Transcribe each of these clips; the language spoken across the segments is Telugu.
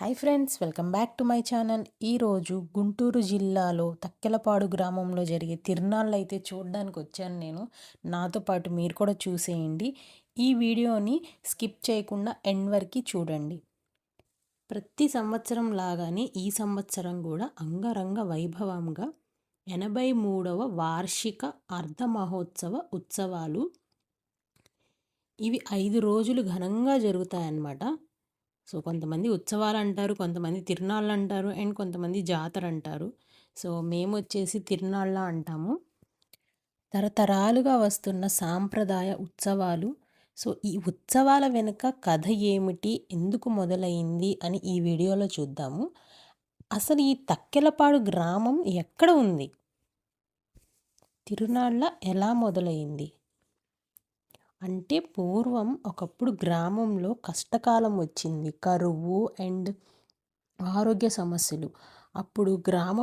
Hi friends welcome back to my channel. ఈరోజు గుంటూరు జిల్లాలో తక్కెలపాడు గ్రామంలో జరిగే తిరునాళ్ళు అయితే చూడడానికి వచ్చాను నేను. నాతో పాటు మీరు కూడా చూసేయండి. ఈ వీడియోని స్కిప్ చేయకుండా ఎండ్ వరకు చూడండి. ప్రతి సంవత్సరం లాగానే ఈ సంవత్సరం కూడా అంగరంగ వైభవంగా ఎనభై మూడవ వార్షిక అర్ధ మహోత్సవ ఉత్సవాలు. ఇవి ఐదు రోజులు ఘనంగా జరుగుతాయన్నమాట. సో కొంతమంది ఉత్సవాలు అంటారు కొంతమంది తిరునాళ్ళు అంటారు అండ్ కొంతమంది జాతర అంటారు సో మేము వచ్చేసి తిరునాళ్ళ అంటాము. తరతరాలుగా వస్తున్న సాంప్రదాయ ఉత్సవాలు. సో ఈ ఉత్సవాల వెనుక కథ ఏమిటి? ఎందుకు మొదలైంది? అని ఈ వీడియోలో చూద్దాము. అసలు ఈ తక్కెలపాడు గ్రామం ఎక్కడ ఉంది? తిరునాళ్ళ ఎలా మొదలైంది? అంటే పూర్వం ఒకప్పుడు గ్రామంలో కష్టకాలం వచ్చింది. కరువు అండ్ ఆరోగ్య సమస్యలు. అప్పుడు గ్రామ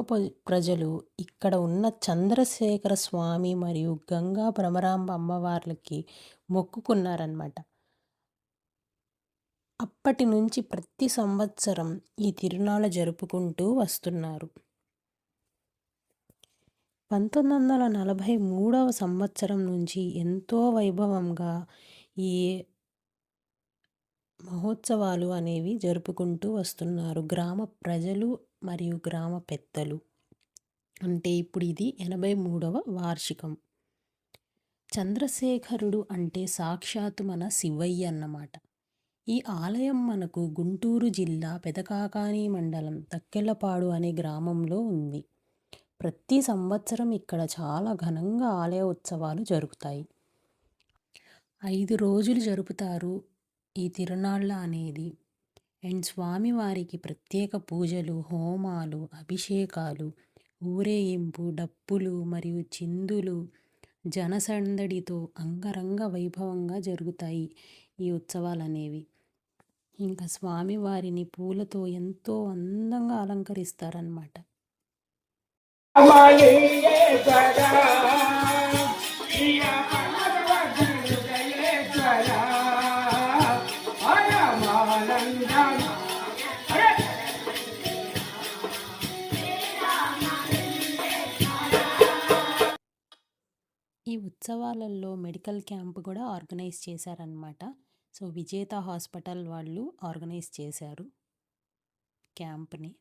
ప్రజలు ఇక్కడ ఉన్న చంద్రశేఖర స్వామి మరియు గంగా భ్రమరాంబ అమ్మవార్లకి మొక్కుకున్నారనమాట అప్పటి నుంచి ప్రతి సంవత్సరం ఈ తిరునాళ్ళ జరుపుకుంటూ వస్తున్నారు. పంతొమ్మిది వందల నలభై మూడవ సంవత్సరం నుంచి ఎంతో వైభవంగా ఈ మహోత్సవాలు అనేవి జరుపుకుంటూ వస్తున్నారు. గ్రామ ప్రజలు మరియు గ్రామ పెద్దలు. అంటే ఇప్పుడు ఇది ఎనభై మూడవ వార్షికం. చంద్రశేఖరుడు అంటే సాక్షాత్తు మన శివయ్య అన్నమాట. ఈ ఆలయం మనకు గుంటూరు జిల్లా పెదకాకాని మండలం తక్కెళ్ళపాడు అనే గ్రామంలో ఉంది. ప్రతి సంవత్సరం ఇక్కడ చాలా ఘనంగా ఆలయ ఉత్సవాలు జరుగుతాయి. ఐదు రోజులు జరుపుతారు ఈ తిరునాళ్ళ అనేది. అండ్ స్వామివారికి ప్రత్యేక పూజలు హోమాలు అభిషేకాలు ఊరేగింపు డప్పులు మరియు చిందులు జనసందడితో అంగరంగ వైభవంగా జరుగుతాయి ఈ ఉత్సవాలు అనేవి. ఇంకా స్వామివారిని పూలతో ఎంతో అందంగా అలంకరిస్తారనమాట ఈ ఉత్సవాలలో మెడికల్ క్యాంప్ కూడా ఆర్గనైజ్ చేశారనమాట సో విజేత హాస్పిటల్ వాళ్ళు ఆర్గనైజ్ చేశారు క్యాంప్ని.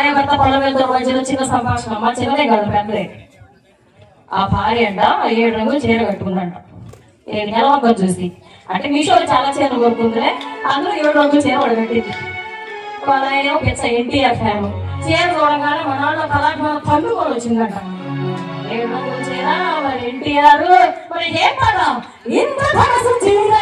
భార్య భర్త పొలం వెళ్తున్న మధ్యలో చిన్న సంభాషణ. మా చిన్నదే కాదు పెద్దదే ఆ భార్య అంట ఏడు రంగులు చీర కట్టుకుందంట. ఏడు నెల నెలవంక చూసి. అంటే మీషోలో చాలా చీరలు కొనుక్కుంటే అందులో ఏడు రంగులు చీర వాడు కట్టింది వాళ్ళ ఆయన పెద్ద ఎన్టీఆర్ ఫ్యాన్. చీర చూడగానే మన వాళ్ళ కళాభిమాన పన్ను కూడా వచ్చిందంట. ఏడు రంగులు చీర మరి ఎన్టీఆర్ మరి ఏం పదం ఇంత ధనసు చీర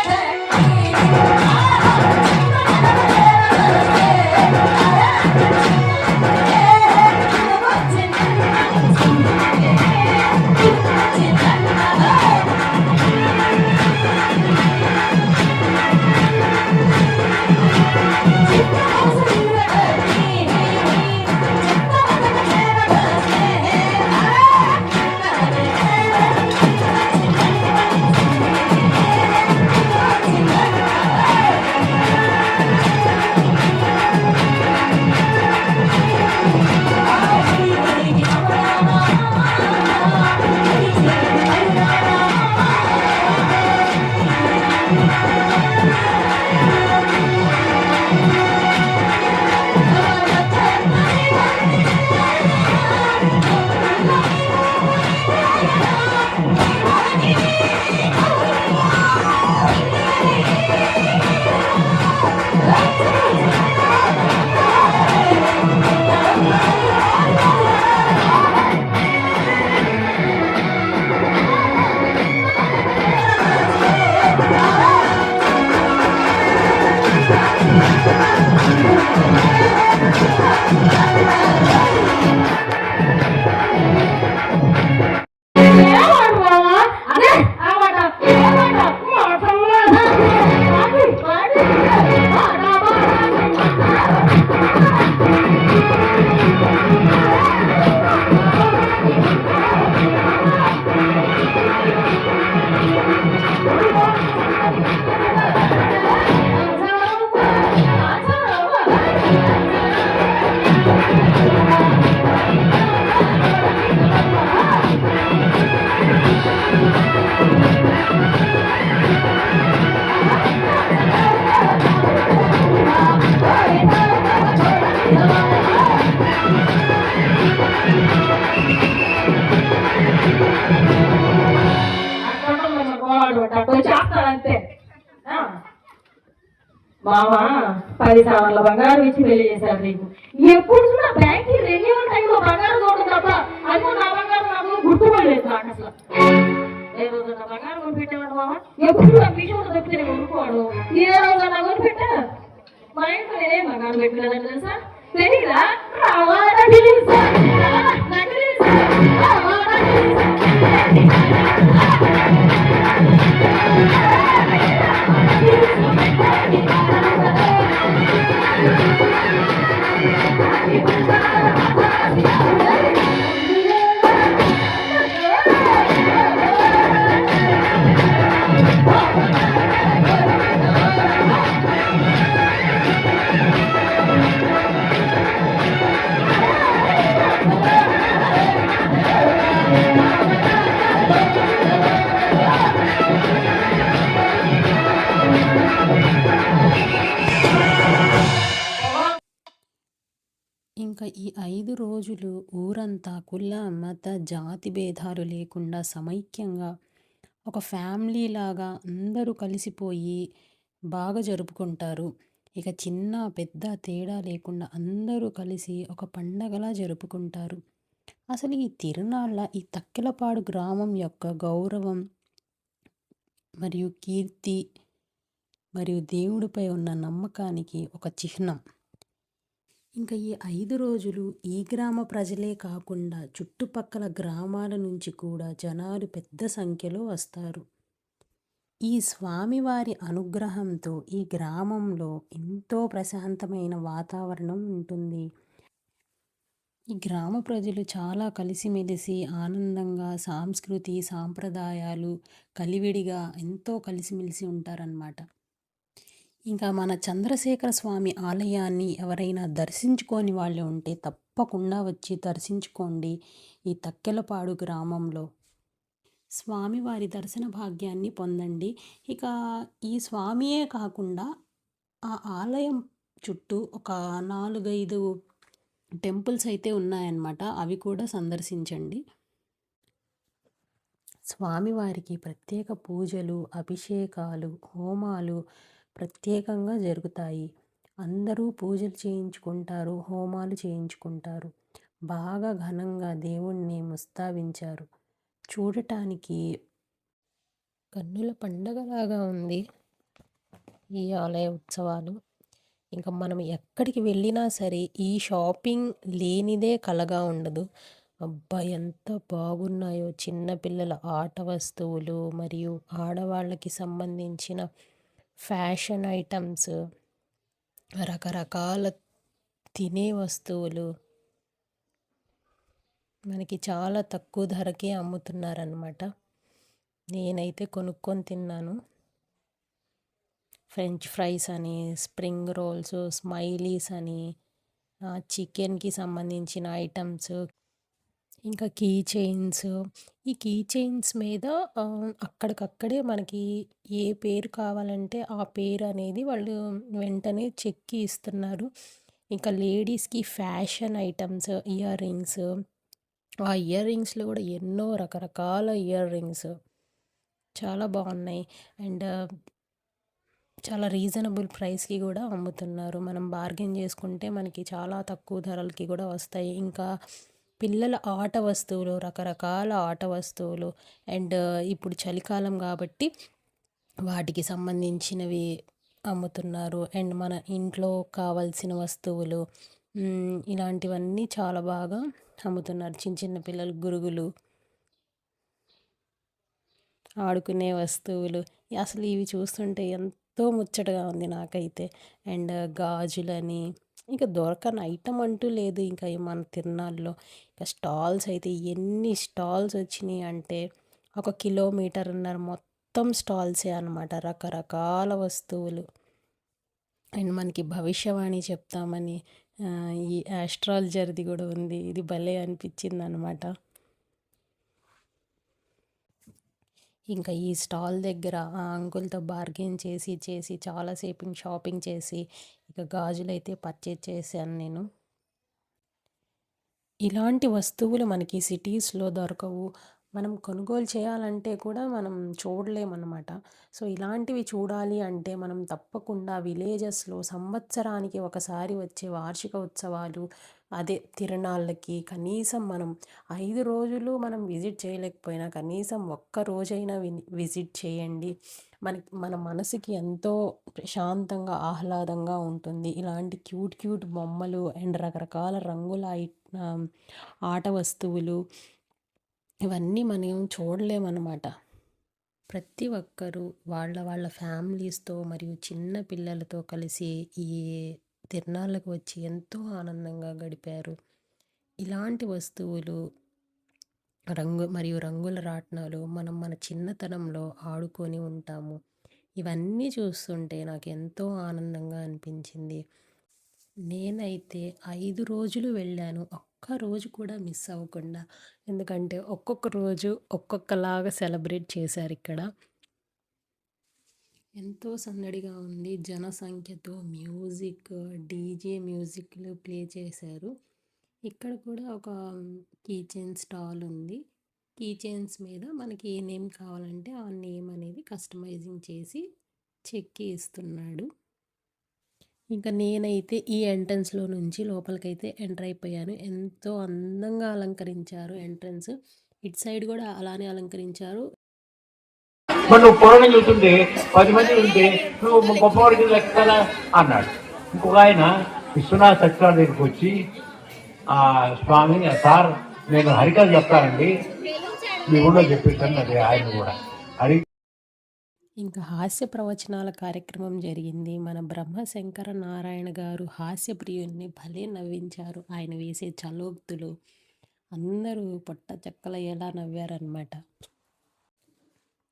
మామ పది సార్ల బంగారం ఇచ్చి పెళ్ళి చేశారు నీకు. ఎప్పుడు చూడ బ్యాంక్ రెన్యూవల్ టైంలో బంగారం చూడడం తప్ప అది నా బంగారం నాకు గుర్తుపడలేదు నాకు అసలు. బంగారం కొని పెట్టేవాడు మామ? ఎప్పుడు కూడా మీషోలో తప్పితే కొనుక్కోడు ఏ రోజు నా పెట్టా? మా ఇంట్లో నేనే బంగారం పెట్టలేదని తెలుసా? తెలీదా? తెలుసా? నాకు తెలుసా? తెలుసా ఇంకా జాతి భేదాలు లేకుండా సమైక్యంగా ఒక ఫ్యామిలీ లాగా అందరూ కలిసిపోయి బాగా జరుపుకుంటారు. ఇక చిన్న పెద్ద తేడా లేకుండా అందరూ కలిసి ఒక పండగలా జరుపుకుంటారు. అసలు ఈ తిరునాళ్ళ ఈ తక్కెలపాడు గ్రామం యొక్క గౌరవం మరియు కీర్తి మరియు దేవుడిపై ఉన్న నమ్మకానికి ఒక చిహ్నం. ఇంకా ఈ ఐదు రోజులు ఈ గ్రామ ప్రజలే కాకుండా చుట్టుపక్కల గ్రామాల నుంచి కూడా జనాలు పెద్ద సంఖ్యలో వస్తారు. ఈ స్వామివారి అనుగ్రహంతో ఈ గ్రామంలో ఎంతో ప్రశాంతమైన వాతావరణం ఉంటుంది. ఈ గ్రామ ప్రజలు చాలా కలిసిమెలిసి ఆనందంగా సాంస్కృతి సాంప్రదాయాలు కలివిడిగా ఎంతో కలిసిమెలిసి ఉంటారన్నమాట. ఇంకా మన చంద్రశేఖర స్వామి ఆలయాన్ని ఎవరైనా దర్శించుకోని వాళ్ళు ఉంటే తప్పకుండా వచ్చి దర్శించుకోండి ఈ తక్కెలపాడు గ్రామంలో. స్వామివారి దర్శన భాగ్యాన్ని పొందండి. ఇక ఈ స్వామియే కాకుండా ఆ ఆలయం చుట్టూ ఒక నాలుగైదు టెంపుల్స్ అయితే ఉన్నాయన్నమాట. అవి కూడా సందర్శించండి. స్వామివారికి ప్రత్యేక పూజలు అభిషేకాలు హోమాలు ప్రత్యేకంగా జరుగుతాయి. అందరూ పూజలు చేయించుకుంటారు హోమాలు చేయించుకుంటారు. బాగా ఘనంగా దేవుణ్ణి ముస్తావించారు చూడటానికి కన్నుల పండగలాగా ఉంది ఈ ఆలయ ఉత్సవాలు. ఇంకా మనం ఎక్కడికి వెళ్ళినా సరే ఈ షాపింగ్ లేనిదే కలగా ఉండదు. అబ్బా ఎంత బాగున్నాయో చిన్నపిల్లల ఆట వస్తువులు మరియు ఆడవాళ్ళకి సంబంధించిన ఫ్యాషన్ ఐటమ్స్ రకరకాల తినే వస్తువులు మనకి చాలా తక్కువ ధరకే అమ్ముతున్నారనమాట నేనైతే కొనుక్కొని తిన్నాను. ఫ్రెంచ్ ఫ్రైస్ అని స్ప్రింగ్ రోల్స్ స్మైలీస్ అని చికెన్కి సంబంధించిన ఐటమ్స్ ఇంకా కీ చైన్స్. ఈ కీ చైన్స్ మీద అక్కడికక్కడే మనకి ఏ పేరు కావాలంటే ఆ పేరు అనేది వాళ్ళు వెంటనే చెక్కి ఇస్తున్నారు. ఇంకా లేడీస్కి ఫ్యాషన్ ఐటమ్స్ ఇయర్ రింగ్స్. ఆ ఇయర్ రింగ్స్లో కూడా ఎన్నో రకరకాల ఇయర్ రింగ్స్. చాలా బాగున్నాయి. అండ్ చాలా రీజనబుల్ ప్రైస్కి కూడా అమ్ముతున్నారు. మనం బార్గెన్ చేసుకుంటే మనకి చాలా తక్కువ ధరలకి కూడా వస్తాయి. ఇంకా పిల్లల ఆట వస్తువులు రకరకాల ఆట వస్తువులు అండ్ ఇప్పుడు చలికాలం కాబట్టి వాటికి సంబంధించినవి అమ్ముతున్నారు. అండ్ మన ఇంట్లో కావాల్సిన వస్తువులు ఇలాంటివన్నీ చాలా బాగా అమ్ముతున్నారు. చిన్న చిన్న పిల్లలు గురుగులు ఆడుకునే వస్తువులు. అసలు ఇవి చూస్తుంటే ఎంతో ముచ్చటగా ఉంది నాకైతే. అండ్ గాజులని ఇంకా దొరకని ఐటమ్ అంటూ లేదు. ఇంకా మన తిరునాళ్ళలో ఇంకా స్టాల్స్ అయితే ఎన్ని స్టాల్స్ వచ్చినాయి అంటే ఒక కిలోమీటర్న్నర మొత్తం స్టాల్సే అనమాట రకరకాల వస్తువులు. అండ్ మనకి భవిష్యవాణి చెప్తామని ఈ ఆస్ట్రాలజర్ది కూడా ఉంది. ఇది భలే అనిపించింది అనమాట ఇంకా ఈ స్టాల్ దగ్గర ఆ అంకుల్తో బార్గెన్ చేసి చేసి చాలాసేపు షాపింగ్ చేసి ఇక గాజులు అయితే పర్చేజ్ చేశాను నేను. ఇలాంటి వస్తువులు మనకి సిటీస్లో దొరకవు. మనం కొనుగోలు చేయాలంటే కూడా మనం చూడలేమన్నమాట. సో ఇలాంటివి చూడాలి అంటే మనం తప్పకుండా విలేజెస్లో సంవత్సరానికి ఒకసారి వచ్చే వార్షిక ఉత్సవాలు అదే తిరణాళ్ళకి కనీసం మనం ఐదు రోజులు మనం విజిట్ చేయలేకపోయినా కనీసం ఒక్క రోజైనా విజిట్ చేయండి. మనకి మన మనసుకి ఎంతో ప్రశాంతంగా ఆహ్లాదంగా ఉంటుంది. ఇలాంటి క్యూట్ క్యూట్ బొమ్మలు అండ్ రకరకాల రంగుల ఐ ఆట వస్తువులు ఇవన్నీ మనం చూడలేమన్నమాట. ప్రతి ఒక్కరూ వాళ్ళ వాళ్ళ ఫ్యామిలీస్తో మరియు చిన్న పిల్లలతో కలిసి ఈ తిరణాలకు వచ్చి ఎంతో ఆనందంగా గడిపారు. ఇలాంటి వస్తువులు రంగు మరియు రంగుల రాట్నాలు మనం మన చిన్నతనంలో ఆడుకొని ఉంటాము. ఇవన్నీ చూస్తుంటే నాకు ఎంతో ఆనందంగా అనిపించింది. నేనైతే ఐదు రోజులు వెళ్ళాను. ఒక్క రోజు కూడా మిస్ అవ్వకుండా. ఎందుకంటే ఒక్కొక్క రోజు ఒక్కొక్కలాగా సెలబ్రేట్ చేశారు ఇక్కడ. ఎంతో సందడిగా ఉంది. జనసంఖ్యతో మ్యూజిక్ డీజే మ్యూజిక్లు ప్లే చేశారు. ఇక్కడ కూడా ఒక కీచెన్ స్టాల్ ఉంది. కీచెన్స్ మీద మనకి ఏ నేమ్ కావాలంటే ఆ నేమ్ అనేది కస్టమైజింగ్ చేసి చెక్కి ఇస్తున్నాడు ఇంకా నేనైతే ఈ ఎంట్రన్స్లో నుంచి లోపలికైతే ఎంటర్ అయిపోయాను. ఎంతో అందంగా అలంకరించారు ఎంట్రన్స్. ఇటు సైడ్ కూడా అలానే అలంకరించారు. మరి నువ్వు పూర్వం చూస్తుంటే పది మంది ఉంటే నువ్వు గొప్పవాడికి లెక్క కదా అన్నాడు. ఇంకొక ఆయన విశ్వనాథ్ సత్యనారాయణ దగ్గరికి వచ్చి ఆ స్వామి సార్ నేను హరికథ చెప్తానండి. మీ ఊళ్ళో చెప్పేసాను అది ఆయన కూడా. హరి ఇంకా హాస్య ప్రవచనాల కార్యక్రమం జరిగింది. మన బ్రహ్మశంకర నారాయణ గారు హాస్య ప్రియుణ్ణి భలే నవ్వించారు. ఆయన వేసే చలోక్తులు అందరూ పొట్ట చెక్కలయ్యేలా నవ్వారనమాట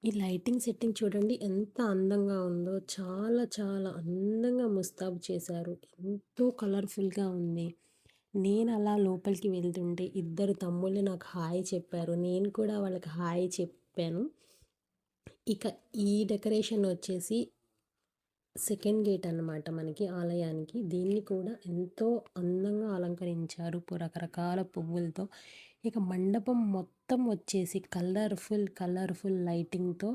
ఈ లైటింగ్ సెట్టింగ్ చూడండి ఎంత అందంగా ఉందో చాలా చాలా అందంగా ముస్తాబు చేశారు. ఎంతో కలర్ఫుల్గా ఉంది. నేను అలా లోపలికి వెళ్తుంటే ఇద్దరు తమ్ముళ్ళు నాకు హాయ్ చెప్పారు. నేను కూడా వాళ్ళకి హాయ్ చెప్పాను. ఇక ఈ డెకరేషన్ వచ్చేసి సెకండ్ గేట్ అన్నమాట మనకి ఆలయానికి. దీన్ని కూడా ఎంతో అందంగా అలంకరించారు. రకరకాల పువ్వులతో. ఇక మండపం మొత్తం వచ్చేసి కలర్ఫుల్ కలర్ఫుల్ లైటింగ్తో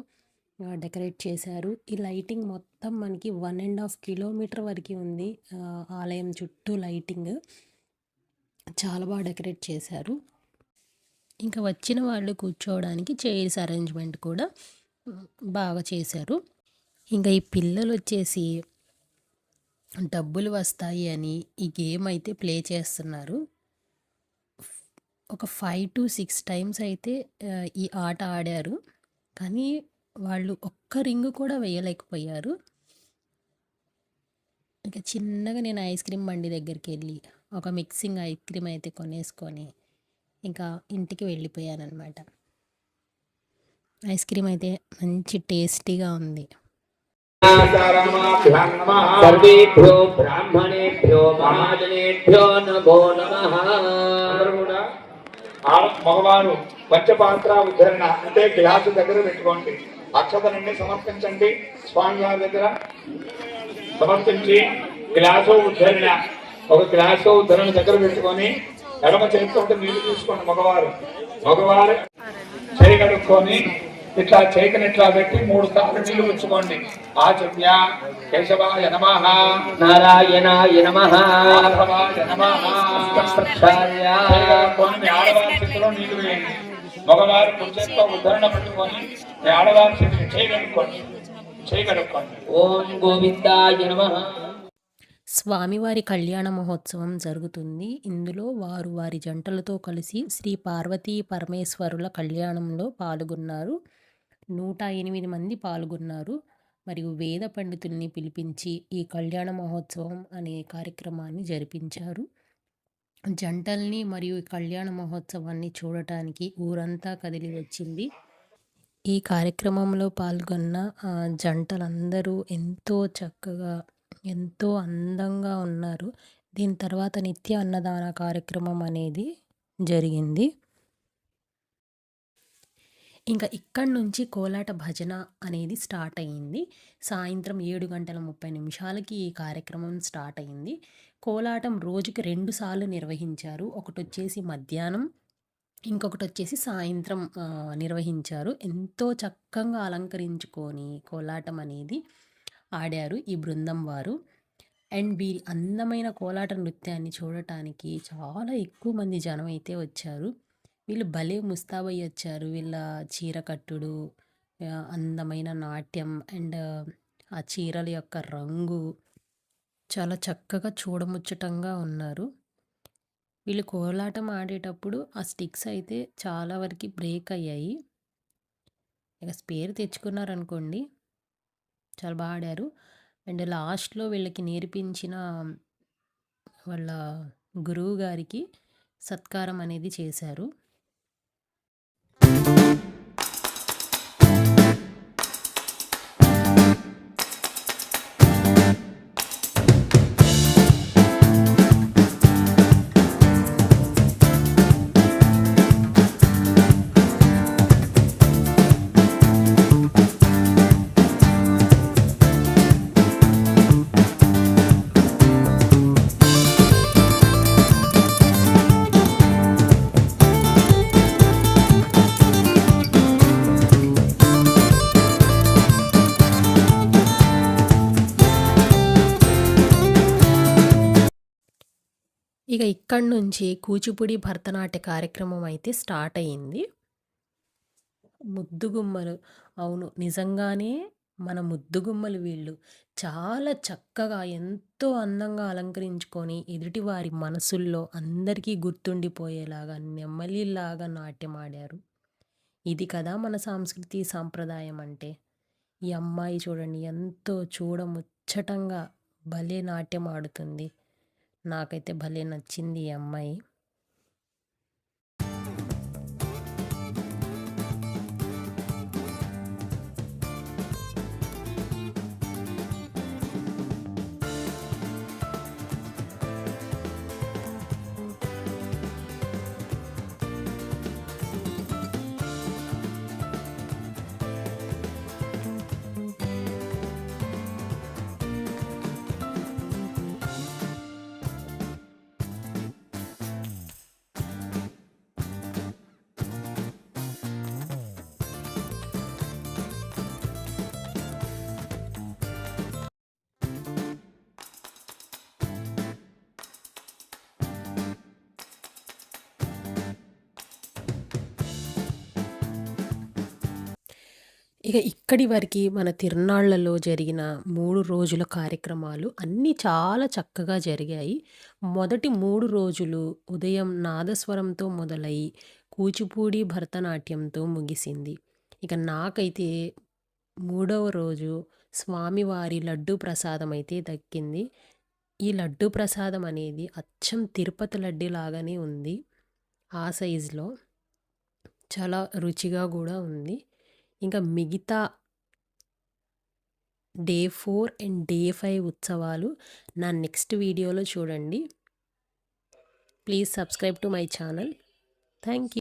డెకరేట్ చేశారు. ఈ లైటింగ్ మొత్తం మనకి వన్ అండ్ హాఫ్ కిలోమీటర్ వరకు ఉంది ఆలయం చుట్టూ లైటింగ్. చాలా బాగా డెకరేట్ చేశారు. ఇంకా వచ్చిన వాళ్ళు కూర్చోవడానికి చైర్స్ అరేంజ్మెంట్ కూడా బాగా చేశారు. ఇంకా ఈ పిల్లలు వచ్చేసి డబ్బులు వస్తాయి అని ఈ గేమ్ అయితే ప్లే చేస్తున్నారు. ఒక ఫైవ్ టు సిక్స్ టైమ్స్ అయితే ఈ ఆట ఆడారు. కానీ వాళ్ళు ఒక్క రింగ్ కూడా వేయలేకపోయారు. ఇంకా చిన్నగా నేను ఐస్ క్రీమ్ బండి దగ్గరికి వెళ్ళి ఒక మిక్సింగ్ ఐస్ క్రీమ్ అయితే కొనేసుకొని ఇంకా ఇంటికి వెళ్ళిపోయాను అనమాట ఐస్ క్రీమ్ అయితే మంచి టేస్టీగా ఉంది. సర్వేభ్యో బ్రాహ్మణేభ్యో మహాజనేభ్యో నమో కూడా మగవారు పంచపాత్ర ఉద్ధరణ అంటే గ్లాసు దగ్గర పెట్టుకోండి. అక్షతలన్నీ సమర్పించండి. స్వామి వారి దగ్గర సమర్పించి గ్లాసు ఉద్ధరణ ఒక గ్లాసు ఉద్ధరణ దగ్గర పెట్టుకొని ఎడమ చేతితో నీళ్ళు తీసుకోండి మగవారు. మగవారు చేయి కడుక్కొని ఇట్లా చేయికని ఇట్లా పెట్టి మూడు సార్లు నీళ్ళు పుచ్చుకోండి ఆచమ్య కేశవాయ నమః. నారాయణాయ నమః. మాధవాయ నమః. ప్రక్షాళ్య కొన్ని మీ ఆడవారి చేతిలో నీళ్ళు వేయండి. మగవారు పురుషత్వ ఉద్ధరణ పెట్టుకొని మీ ఆడవారి చేతిని ఓం గోవిందాయ నమః. స్వామివారి కళ్యాణ మహోత్సవం జరుగుతుంది. ఇందులో వారు వారి జంటలతో కలిసి శ్రీ పార్వతీ పరమేశ్వరుల కళ్యాణంలో పాల్గొన్నారు. నూట ఎనిమిది మంది పాల్గొన్నారు. మరియు వేద పండితుల్ని పిలిపించి ఈ కళ్యాణ మహోత్సవం అనే కార్యక్రమాన్ని జరిపించారు. జంటల్ని మరియు కళ్యాణ మహోత్సవాన్ని చూడటానికి ఊరంతా కదిలి వచ్చింది. ఈ కార్యక్రమంలో పాల్గొన్న జంటలందరూ ఎంతో చక్కగా ఎంతో అందంగా ఉన్నారు. దీని తర్వాత నిత్య అన్నదాన కార్యక్రమం అనేది జరిగింది. ఇంకా ఇక్కడి నుంచి కోలాట భజన అనేది స్టార్ట్ అయ్యింది సాయంత్రం ఏడు గంటల ముప్పై నిమిషాలకి ఈ కార్యక్రమం స్టార్ట్ అయింది. కోలాటం రోజుకి రెండు సార్లు నిర్వహించారు. ఒకటి వచ్చేసి మధ్యాహ్నం ఇంకొకటి వచ్చేసి సాయంత్రం నిర్వహించారు. ఎంతో చక్కగా అలంకరించుకొని కోలాటం అనేది ఆడారు ఈ బృందం వారు. అండ్ వీరి అందమైన కోలాట నృత్యాన్ని చూడటానికి చాలా ఎక్కువ మంది జనం అయితే వచ్చారు. వీళ్ళు భలే ముస్తాబయ్య వచ్చారు వీళ్ళ చీర కట్టుడు అందమైన నాట్యం అండ్ ఆ చీరల యొక్క రంగు చాలా చక్కగా చూడముచ్చటంగా ఉన్నారు. వీళ్ళు కోలాటం ఆడేటప్పుడు ఆ స్టిక్స్ అయితే చాలా వరకు బ్రేక్ అయ్యాయి. ఇక స్పేర్ తెచ్చుకున్నారనుకోండి చాలా బాగా ఆడారు. అండ్ లాస్ట్లో వీళ్ళకి నేర్పించిన వాళ్ళ గురువు గారికి సత్కారం అనేది చేశారు. ఇక్కడి నుంచి కూచిపూడి భరతనాట్య కార్యక్రమం అయితే స్టార్ట్ అయ్యింది. ముద్దుగుమ్మలు అవును నిజంగానే మన ముద్దుగుమ్మలు వీళ్ళు చాలా చక్కగా ఎంతో అందంగా అలంకరించుకొని ఎదుటివారి మనసుల్లో అందరికీ గుర్తుండిపోయేలాగా నెమ్మలిలాగా నాట్యం ఆడారు. ఇది కదా మన సంస్కృతి సాంప్రదాయం అంటే. ఈ అమ్మాయి చూడండి ఎంతో చూడముచ్చటంగా భలే నాట్యం ఆడుతుంది. నాకైతే భలే నచ్చింది ఈ అమ్మాయి. ఇక్కడి వరకు మన తిరునాళ్ళలో జరిగిన మూడు రోజుల కార్యక్రమాలు అన్నీ చాలా చక్కగా జరిగాయి. మొదటి మూడు రోజులు ఉదయం నాదస్వరంతో మొదలై కూచిపూడి భరతనాట్యంతో ముగిసింది. ఇక నాకైతే మూడవ రోజు స్వామివారి లడ్డు ప్రసాదం అయితే దక్కింది. ఈ లడ్డు ప్రసాదం అనేది అచ్చం తిరుపతి లడ్డు లాగానే ఉంది. ఆ సైజులో చాలా రుచిగా కూడా ఉంది. ఇంకా మిగతా day four and day five ఉత్సవాలు నా నెక్స్ట్ వీడియోలో చూడండి. Please subscribe to my channel. Thank you.